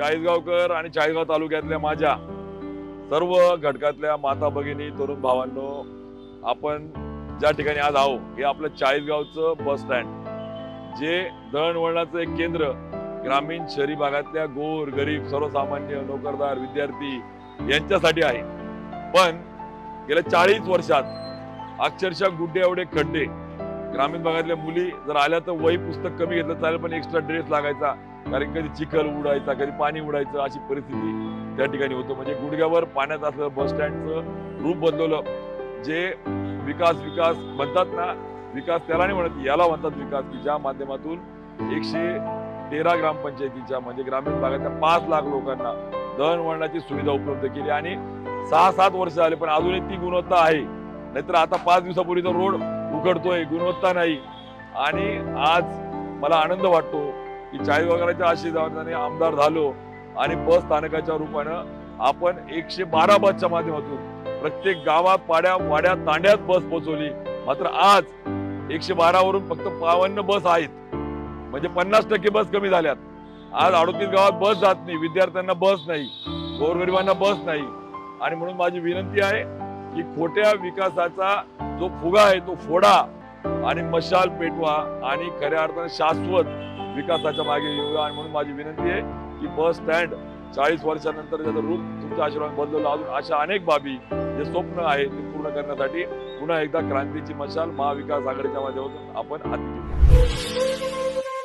चाळीसगावकर आणि चाळीसगाव तालुक्यातल्या माझ्या सर्व घटकातल्या माता भगिनी तरुण भावांनो आपण ज्या ठिकाणी आज आहो हे आपलं चाळीसगावचं बस स्टँड. जे दळणवळणाचं एक केंद्र ग्रामीण शहरी भागातल्या गोर गरीब सर्वसामान्य नोकरदार विद्यार्थी यांच्यासाठी आहे. पण गेल्या चाळीस वर्षात अक्षरशः गुड्डे एवढे खड्डे. ग्रामीण भागातल्या मुली जर आल्या तर वही पुस्तक कमी घेतलं चालेल पण एक्स्ट्रा ड्रेस लागायचा. कारण कधी चिखल उडायचा कधी पाणी उडायचं अशी परिस्थिती त्या ठिकाणी होतं. म्हणजे गुडघ्यावर पाण्यात असलेलं बस स्टँडचं रूप बदलवलं. जे विकास विकास म्हणतात ना विकास त्याला नाही म्हणत याला म्हणतात विकास की ज्या माध्यमातून एकशे तेरा ग्रामपंचायतीच्या म्हणजे ग्रामीण भागातल्या पाच लाख लोकांना दळणवळणाची सुविधा उपलब्ध केली आणि सहा सात वर्ष झाले पण अजूनही ती गुणवत्ता आहे. नाहीतर आता पाच दिवसापूर्वी तर रोड उघडतोय गुणवत्ता नाही. आणि आज मला आनंद वाटतो की चाळीसगावकरांच्या आशीर्वादाने आमदार झालो आणि बस स्थानकाच्या रूपानं आपण एकशे बारा बसच्या माध्यमातून प्रत्येक गावात पाड्या वाड्या तांड्यात बस पोहोचवली मात्र आज एकशे बारा वरून फक्त बावन्न बस आहेत. म्हणजे पन्नास टक्के बस कमी झाल्यात. आज अडोतीस गावात बस जात नाही. विद्यार्थ्यांना बस नाही. गोरगरिबांना बस नाही. आणि म्हणून माझी विनंती आहे की खोट्या विकासाचा जो फुगा आहे तो फोडा आणि मशाल पेटवा आणि खऱ्या अर्थाने शाश्वत विकासाच्या मागे येऊया आणि म्हणून माझी विनंती आहे की बस स्टँड चाळीस वर्षानंतर त्याचं रूप तुमच्या आशीर्वाद बदललं अजून अशा अनेक बाबी जे स्वप्न आहे ते पूर्ण करण्यासाठी पुन्हा एकदा क्रांतीची मशाल महाविकास आघाडीच्या माध्यमातून आपण हाती घेऊ.